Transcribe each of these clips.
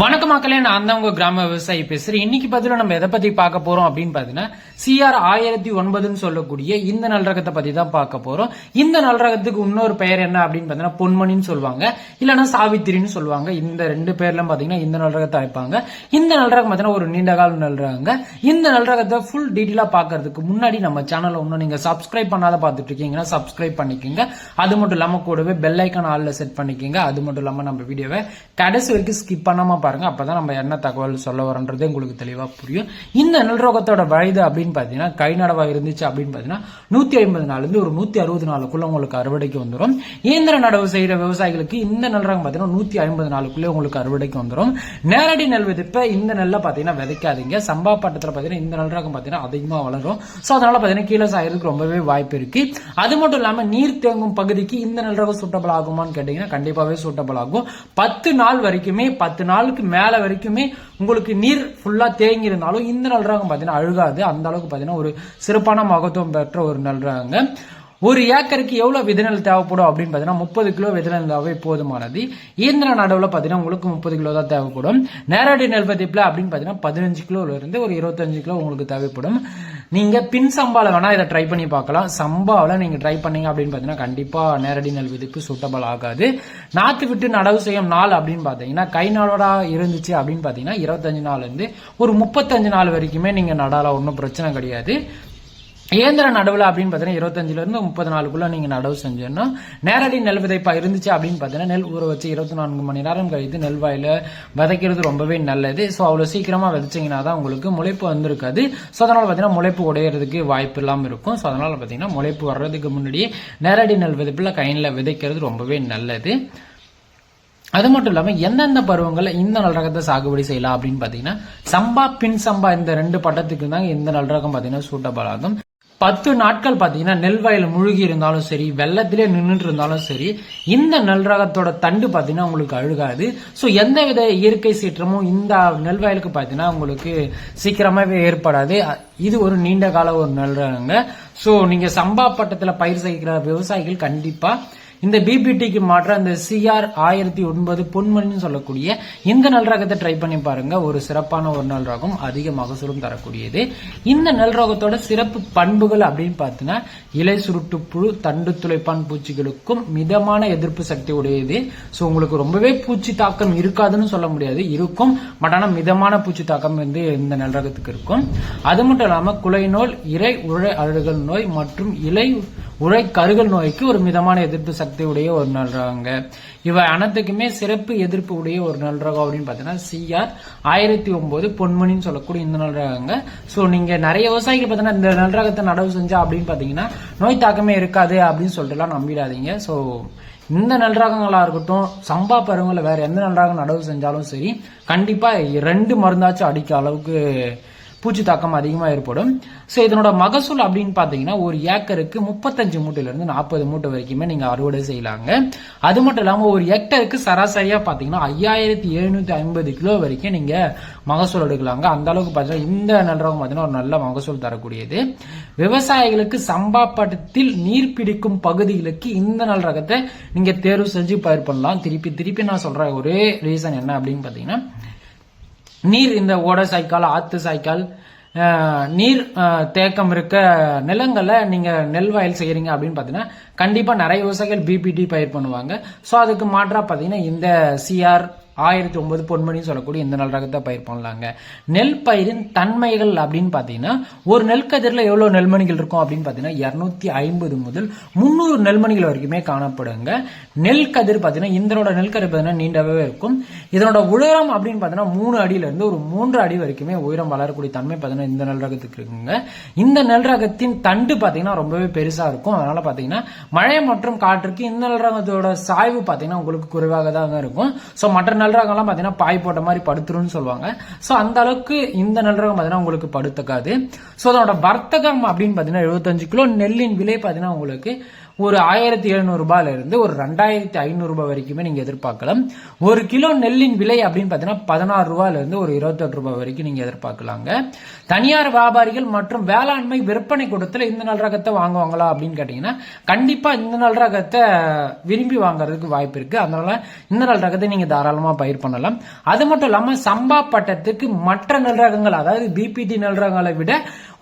வணக்க மக்களே நான் தான் உங்க கிராம விவசாயி பேசுறேன். இன்னைக்கு பதில நம்ம எதை பத்தி பார்க்க போறோம் அப்படின்னு பாத்தீங்கன்னா சிஆர் ஆயிரத்தி ஒன்பதுன்னு சொல்லக்கூடிய இந்த நல்ரகத்தை பத்தி தான் பார்க்க போறோம். இந்த நல்ரகத்துக்கு இன்னொரு பெயர் என்ன அப்படின்னு பாத்தீங்கன்னா பொன்மணின்னு சொல்லுவாங்க. இல்லைன்னா சாவித்திரின்னு சொல்லுவாங்க. இந்த ரெண்டு பேர்ல பாத்தீங்கன்னா இந்த நல்ரகத்தை அழைப்பாங்க. இந்த நல்ரகம் பாத்தீங்கன்னா ஒரு நீண்ட கால நல்ரகங்க. இந்த நல்ரகத்தை ஃபுல் டீட்டெயிலா பாக்குறதுக்கு முன்னாடி நம்ம சேனலை இன்னும் நீங்க சப்ஸ்கிரைப் பண்ணாத பார்த்துட்டு இருக்கீங்கன்னா சப்ஸ்கிரைப் பண்ணிக்கோங்க. அது மட்டும் இல்லாம கூடவே பெல் ஐக்கான் ஆல்ல செட் பண்ணிக்கோங்க. அது மட்டும் இல்லாம நம்ம வீடியோவை கடைசி வரைக்கும் ஸ்கிப் பண்ணாம பாருங்க அப்பதான் நம்ம என்ன தகவல் சொல்ல வரோன்றது உங்களுக்கு தெளிவா புரியும். இந்த நல்ரோகத்தோட வயது அப்படின்னு பாத்தீங்கன்னா கை நடவா இருந்துச்சு அப்படின்னு பார்த்தீங்கன்னா நூத்தி ஐம்பது நாள்ல இருந்து ஒரு நூத்தி அறுபது நாளுக்குள்ள உங்களுக்கு அறுவடைக்கு வந்துடும் இயந்திர நடவு செய்யற விவசாயிகளுக்கு இந்த நல்ரகம் பார்த்தீங்கன்னா நூற்றி ஐம்பது நாளுக்குள்ளே உங்களுக்கு அறுவடைக்கு வந்துடும் நேரடி நெல் விதைப்பை இந்த நெல்லை பார்த்தீங்கன்னா விதைக்காதீங்க. சம்பா பட்டத்தில் பார்த்தீங்கன்னா இந்த நல்ரகம் பார்த்தீங்கன்னா அதிகமாக வளரும். ஸோ அதனால் பார்த்தீங்கன்னா கீழே சாயறதுக்கு ரொம்பவே வாய்ப்பு இருக்கு. அது மட்டும் இல்லாமல் நீர் தேங்கும் பகுதிக்கு இந்த நல்ரகம் சூட்டபிள் ஆகுமான்னு கேட்டீங்கன்னா கண்டிப்பாகவே சூட்டபிள் ஆகும். பத்து நாள் வரைக்குமே பத்து நாள் நாளுக்கு மேல வரைக்குமே உங்களுக்கு நீர் ஃபுல்லா தேங்கி இருந்தாலும் இந்த நல்ரகம் பாத்தீங்கன்னா அழுகாது. அந்த அளவுக்கு பாத்தீங்கன்னா ஒரு சிறப்பான மகத்துவம் பெற்ற ஒரு நல்ரகங்க ஒரு ஏக்கருக்கு எவ்வளவு விதைநெல் தேவைப்படும் அப்படின்னு பார்த்தீங்கன்னா முப்பது கிலோ விதைநெல் தேவை போதுமானது. இயந்திர நடவுல பார்த்தீங்கன்னா உங்களுக்கு முப்பது கிலோ தான் தேவைப்படும். நேரடி நெல் பதிப்புல அப்படின்னு பார்த்தீங்கன்னா பதினஞ்சு கிலோல இருந்து ஒரு இருபத்தஞ்சு கிலோ உங்களுக்கு தேவைப்படும். நீங்க பின் சம்பாவில் வேணா இதை ட்ரை பண்ணி பார்க்கலாம். சம்பாவில் நீங்க ட்ரை பண்ணீங்க அப்படின்னு பார்த்தீங்கன்னா கண்டிப்பா நேரடி நெல் விதிப்பு சூட்டபிள் ஆகாது. நாற்று விட்டு நடவு செய்யும் நாள் அப்படின்னு பார்த்தீங்கன்னா கை நாளோட இருந்துச்சு அப்படின்னு பார்த்தீங்கன்னா இருபத்தஞ்சு நாள்லேருந்து ஒரு முப்பத்தஞ்சு நாள் வரைக்குமே நீங்க நடால ஒன்றும் பிரச்சனை கிடையாது. இயந்திர நடுவில் அப்படின்னு பார்த்தீங்கன்னா இருபத்தஞ்சுல இருந்து முப்பது நாளுக்குள்ள நீங்க நடவு செஞ்சோம்னா நேரடி நெல் விதைப்பா இருந்துச்சு அப்படின்னு பார்த்தீங்கன்னா நெல் ஊற வச்சு இருபத்தி நான்கு மணி நேரம் கழித்து நெல் வாயில விதைக்கிறது ரொம்பவே நல்லது. ஸோ அவ்வளோ சீக்கிரமா விதைச்சிங்கன்னா தான் உங்களுக்கு முளைப்பு வந்திருக்காது. ஸோ அதனால பார்த்தீங்கன்னா முளைப்பு உடையறதுக்கு வாய்ப்பு இல்லாமல் இருக்கும். ஸோ அதனால பார்த்தீங்கன்னா முளைப்பு வர்றதுக்கு முன்னாடியே நேரடி நெல் விதைப்பில் கையில் விதைக்கிறது ரொம்பவே நல்லது. அது மட்டும் இல்லாம எந்தெந்த பருவங்களில் இந்த நல்ரகத்தை சாகுபடி செய்யலாம் அப்படின்னு பார்த்தீங்கன்னா சம்பா பின் சம்பா இந்த ரெண்டு பட்டத்துக்கு தான் இந்த நல்ரகம் பாத்தீங்கன்னா சூட்டபிள் ஆகும். பத்து நாட்கள் பார்த்தீங்கன்னா நெல் வயல் முழுகி இருந்தாலும் சரி வெள்ளத்திலே நின்றுட்டு இருந்தாலும் சரி இந்த நெல் ரகத்தோட தண்டு பார்த்தீங்கன்னா உங்களுக்கு அழுகாது. ஸோ எந்த வித இயற்கை சீற்றமும் இந்த நெல் வயலுக்கு பார்த்தீங்கன்னா உங்களுக்கு சீக்கிரமாகவே ஏற்படாது. இது ஒரு நீண்ட கால ஒரு நெல் ரகங்க. ஸோ நீங்கள் சம்பா பட்டத்தில் பயிர் செய்கிற விவசாயிகள் கண்டிப்பாக இந்த பிபிடிக்கு மாற்ற அந்த சிஆர் ஆயிரத்தி ஒன்பது பொன்மணின்னு சொல்லக்கூடிய இந்த நல் ரகத்தை ட்ரை பண்ணி பாருங்க. ஒரு சிறப்பான ஒரு நல் ரகம் அதிக மகசூலும் தரக்கூடியது. இந்த நல் ரகத்தோட சிறப்பு பண்புகள் அப்படின்னு பார்த்தீங்கன்னா இலை சுருட்டு புழு தண்டு துளைப்பான் பூச்சிகளுக்கும் மிதமான எதிர்ப்பு சக்தி உடையது. ஸோ உங்களுக்கு ரொம்பவே பூச்சி தாக்கம் இருக்காதுன்னு சொல்ல முடியாது. இருக்கும். பட் ஆனால் மிதமான பூச்சி தாக்கம் வந்து இந்த நல் ரகத்துக்கு இருக்கும். அது மட்டும் இல்லாமல் குலை நோய் இறை உழை அழுகல் நோய் மற்றும் இலை உரை கருகல் நோய்க்கு ஒரு மிதமான எதிர்ப்பு சக்தி உடைய ஒரு நல்ரகங்க இவை அனைத்துக்குமே சிறப்பு எதிர்ப்பு உடைய ஒரு நல்ரகம் அப்படின்னு பார்த்தீங்கன்னா சிஆர் ஆயிரத்தி ஒன்பது பொன்மணின்னு சொல்லக்கூடிய இந்த நல்ரகங்க. ஸோ நீங்க நிறைய விவசாயிகள் பார்த்தீங்கன்னா இந்த நல்ரகத்தை நடவு செஞ்சா அப்படின்னு பார்த்தீங்கன்னா நோய் தாக்கமே இருக்காது அப்படின்னு சொல்லிட்டுலாம் நம்பிடாதீங்க. ஸோ இந்த நல்ரகங்களா இருக்கட்டும் சம்பா பருவங்களை வேற எந்த நல்ரகம் நடவு செஞ்சாலும் சரி கண்டிப்பா ரெண்டு மருந்தாச்சும் அடிக்க அளவுக்கு பூச்சி தாக்கம் அதிகமாக ஏற்படும். ஸோ இதனோட மகசூல் அப்படின்னு பார்த்தீங்கன்னா ஒரு ஏக்கருக்கு முப்பத்தஞ்சு மூட்டையிலிருந்து நாற்பது மூட்டை வரைக்குமே நீங்கள் அறுவடை செய்யலாங்க. அது மட்டும் இல்லாமல் ஒரு ஹெக்டருக்கு சராசரியாக பார்த்தீங்கன்னா ஐயாயிரத்தி எழுநூத்தி ஐம்பது கிலோ வரைக்கும் நீங்கள் மகசூல் எடுக்கலாங்க. அந்த அளவுக்கு பார்த்தீங்கன்னா இந்த நல்ரகம் பார்த்தீங்கன்னா ஒரு நல்ல மகசூல் தரக்கூடியது. விவசாயிகளுக்கு சம்பாப்பட்டத்தில் நீர் பிடிக்கும் பகுதிகளுக்கு இந்த நல் ரகத்தை நீங்கள் தேர்வு செஞ்சு பயிர் பண்ணலாம். திருப்பி திருப்பி நான் சொல்கிற ஒரே ரீசன் என்ன அப்படின்னு பார்த்தீங்கன்னா நீர் இந்த ஓடை சாய்க்கால் ஆத்து சாய்க்கால் நீர் தேக்கம் இருக்க நிலங்களை நீங்கள் நெல் வயல் செய்கிறீங்க அப்படின்னு பார்த்தீங்கன்னா கண்டிப்பாக நிறைய விவசாயிகள் பிபிடி பயிர் பண்ணுவாங்க. ஸோ அதுக்கு மாற்றாக பார்த்தீங்கன்னா இந்த சிஆர் ஆயிரத்தி ஒன்பது பொன்மணின்னு சொல்லக்கூடிய இந்த நல் ரகத்தை பயிர் பண்ணலாங்க. நெல் பயிரின் தன்மைகள் அப்படின்னு பார்த்தீங்கன்னா ஒரு நெல் கதிரில் எவ்வளோ நெல்மணிகள் இருக்கும் அப்படின்னு பார்த்தீங்கன்னா இரநூத்தி ஐம்பது முதல் முந்நூறு நெல்மணிகள் வரைக்குமே காணப்படுங்க. நெல் கதிர் பார்த்தீங்கன்னா இந்தனோட நெல் கதிர் பார்த்தீங்கன்னா நீண்டவே இருக்கும். இதனோட உயரம் அப்படின்னு பார்த்தீங்கன்னா மூணு அடியிலேருந்து ஒரு மூன்று அடி வரைக்குமே உயரம் வளரக்கூடிய தன்மை பார்த்தீங்கன்னா இந்த நெல் ரகத்துக்கு இருக்குங்க. இந்த நெல் ரகத்தின் தண்டு பார்த்தீங்கன்னா ரொம்பவே பெருசாக இருக்கும். அதனால் பார்த்தீங்கன்னா மழை மற்றும் காற்றுக்கு இந்த நெல் ரகத்தோட சாய்வு பார்த்தீங்கன்னா உங்களுக்கு குறைவாக தான் இருக்கும். ஸோ மற்ற நெல் ரகம்லாம் பார்த்தீங்கன்னா பாய் போட்ட மாதிரி படுத்துருன்னு சொல்லுவாங்க. ஸோ அந்த அளவுக்கு இந்த நெல் பார்த்தீங்கன்னா உங்களுக்கு படுத்துக்காது. ஸோ அதனோட வர்த்தகம் அப்படின்னு பார்த்தீங்கன்னா எழுபத்தஞ்சு கிலோ நெல்லின் விலை பார்த்தீங்கன்னா உங்களுக்கு ஒரு ஆயிரத்தி எழுநூறு இருந்து ஒரு ரெண்டாயிரத்தி ஐநூறுரூபா வரைக்குமே நீங்கள் எதிர்பார்க்கலாம். ஒரு கிலோ நெல்லின் விலை அப்படின்னு பார்த்தீங்கன்னா பதினாறு ரூபாயில இருந்து ஒரு இருபத்தெட்டு ரூபாய் வரைக்கும் நீங்கள் எதிர்பார்க்கலாங்க. தனியார் வியாபாரிகள் மற்றும் வேளாண்மை விற்பனை கூடத்துல இந்த நல் ரகத்தை வாங்குவாங்களா அப்படின்னு கேட்டிங்கன்னா கண்டிப்பாக இந்த நல் ரகத்தை விரும்பி வாங்குறதுக்கு வாய்ப்பு இருக்குது அதனால இந்த நல் ரகத்தை நீங்கள் தாராளமாக பயிர் பண்ணலாம். அது மட்டும் இல்லாமல் சம்பா பட்டத்துக்கு மற்ற நல் ரகங்கள் அதாவது பிபிடி நல் ரகங்களை விட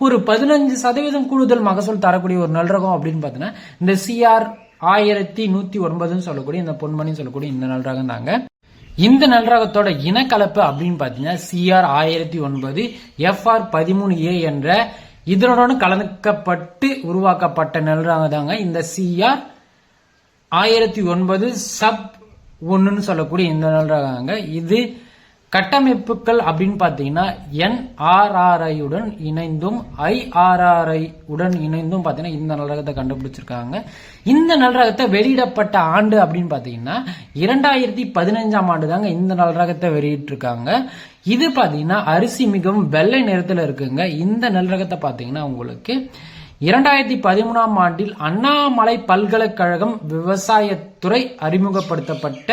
ஒரு பதினஞ்சு சதவீதம் கூடுதல் மகசூல் தரக்கூடிய ஒரு நல் ரகம் அப்படின்னு பார்த்தீங்கன்னா இந்த சிஆர் ஆயிரத்தி நூத்தி ஒன்பதுன்னு சொல்லக்கூடிய இந்த பொன்மணின்னு சொல்லக்கூடிய இந்த நல் ரகம் தாங்க. இந்த நல்ரகத்தோட இனக்கலப்பு அப்படின்னு பார்த்தீங்கன்னா சிஆர் ஆயிரத்தி ஒன்பது எஃப்ஆர் பதிமூணு ஏ என்ற இதனுடன் கலந்துக்கப்பட்டு உருவாக்கப்பட்ட நல்ரகம் தாங்க. இந்த சிஆர் ஆயிரத்தி ஒன்பது சப் ஒன்றுன்னு சொல்லக்கூடிய இந்த நல் இது கட்டமைப்புகள் அப்படின்னு பார்த்தீங்கன்னா என்ஆர்ஆர்ஐயுடன் உடன் இணைந்தும் ஐஆர்ஆர்ஐ உடன் இணைந்தும் பார்த்தீங்கன்னா இந்த நல்லரகத்தை கண்டுபிடிச்சிருக்காங்க. இந்த நல்லரகத்தை வெளியிடப்பட்ட ஆண்டு அப்படின்னு பார்த்தீங்கன்னா இரண்டாயிரத்தி பதினஞ்சாம் ஆண்டு தாங்க இந்த நல்லரகத்தை வெளியிட்டிருக்காங்க. இது பார்த்தீங்கன்னா அரிசி மிகவும் வெள்ளை நிறத்தில் இருக்குங்க. இந்த நல்லரகத்தை பார்த்தீங்கன்னா உங்களுக்கு இரண்டாயிரத்தி பதிமூணாம் ஆண்டில் அண்ணாமலை பல்கலைக்கழகம் விவசாயத்துறை அறிமுகப்படுத்தப்பட்ட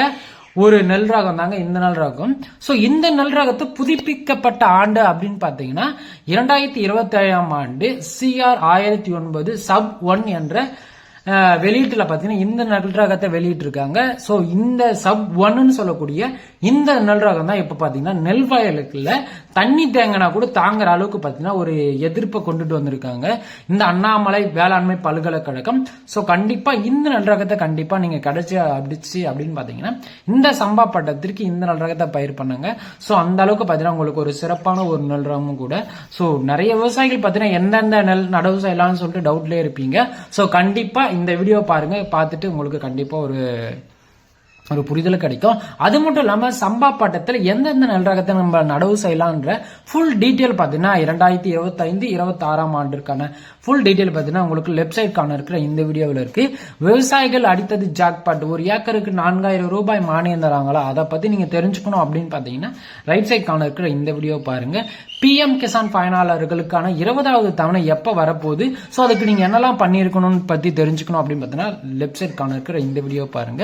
ஒரு நெல் ராகம் தாங்க இந்த நெல் ராகம். ஸோ இந்த நெல் ராகத்தை புதுப்பிக்கப்பட்ட ஆண்டு அப்படின்னு பார்த்தீங்கன்னா இரண்டாயிரத்தி இருபத்தி ஏழாம் ஆண்டு சிஆர் ஆயிரத்தி ஒன்பது சப் ஒன் என்ற வெளியீட்டில் பார்த்தீங்கன்னா இந்த நல்ராகத்தை வெளியிட்டிருக்காங்க. ஸோ இந்த சப் ஒன்னு சொல்லக்கூடிய இந்த நல்ராகம் தான் இப்போ பார்த்தீங்கன்னா நெல் வயலுக்குள்ள தண்ணி தேங்கினா கூட தாங்குற அளவுக்கு பார்த்தீங்கன்னா ஒரு எதிர்ப்பை கொண்டுட்டு வந்திருக்காங்க. இந்த அண்ணாமலை வேளாண்மை பல்கலைக்கழகம். ஸோ கண்டிப்பாக இந்த நல்ராகத்தை கண்டிப்பாக நீங்கள் கிடைச்சி அடிச்சு அப்படின்னு பார்த்தீங்கன்னா இந்த சம்பா பட்டத்திற்கு இந்த நல்ராகத்தை பயிர் பண்ணுங்க. ஸோ அந்த அளவுக்கு பார்த்தீங்கன்னா உங்களுக்கு ஒரு சிறப்பான ஒரு நல்ராகமும் கூட. ஸோ நிறைய விவசாயிகள் பார்த்தீங்கன்னா எந்தெந்த நெல் நடவு செய்யலாம்னு சொல்லிட்டு டவுட்லேயே இருப்பீங்க. ஸோ கண்டிப்பாக இந்த வீடியோ பாருங்க. பார்த்துட்டு உங்களுக்கு கண்டிப்பா ஒரு ஒரு புரிதல் கிடைக்கும். அது மட்டும் இல்லாமல் சம்பா பட்டத்தில் எந்தெந்த நெல் ரகத்தை நம்ம நடவு செய்யலான்ற ஃபுல் டீட்டெயில் பார்த்தீங்கன்னா இரண்டாயிரத்தி இருபத்தைந்து இருபத்தாறாம் ஆண்டுக்கான ஆண்டிற்கான ஃபுல் டீட்டெயில் பார்த்தீங்கன்னா உங்களுக்கு லெஃப்ட் சைட் இருக்கிற இந்த வீடியோவில் இருக்கு. விவசாயிகள் அடித்தது ஜாக்பாட் ஒரு ஏக்கருக்கு நான்காயிரம் ரூபாய் மானியம் தராங்களா? அதை பத்தி நீங்க தெரிஞ்சுக்கணும் அப்படின்னு பார்த்தீங்கன்னா ரைட் சைட் காண இருக்கிற இந்த வீடியோ பாருங்க. பிஎம் கிசான் பயனாளர்களுக்கான இருபதாவது தவணை எப்போ வரப்போகுது? ஸோ அதுக்கு நீங்க என்னெல்லாம் பண்ணியிருக்கணும்னு பத்தி தெரிஞ்சுக்கணும் அப்படின்னு பார்த்தீங்கன்னா லெஃப்ட் சைட் கார்னர் இருக்கிற இந்த வீடியோ பாருங்க.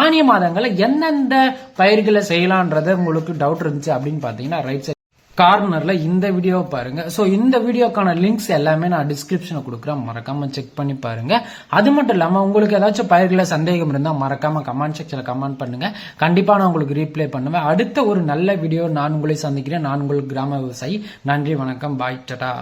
ஆனிய மாதங்களில் எந்தெந்த பயிர்களை செய்யலான்றது உங்களுக்கு டவுட் இருந்துச்சு அப்படின்னு பார்த்தீங்கன்னா ரைட் சைட் கார்னரில் இந்த வீடியோவை பாருங்க. ஸோ இந்த வீடியோக்கான லிங்க்ஸ் எல்லாமே நான் டிஸ்கிரிப்ஷனில் கொடுக்குறேன். மறக்காமல் செக் பண்ணி பாருங்க. அது மட்டும் இல்லாமல் உங்களுக்கு ஏதாச்சும் பயிர்களை சந்தேகம் இருந்தால் மறக்காமல் கமெண்ட் செக்ஷனில் கமெண்ட் பண்ணுங்க. கண்டிப்பாக நான் உங்களுக்கு ரீப்ளை பண்ணுவேன். அடுத்த ஒரு நல்ல வீடியோ நான் உங்களை சந்திக்கிறேன். நான் உங்களுக்கு கிராம விவசாயி. நன்றி வணக்கம். பாய் டட்டா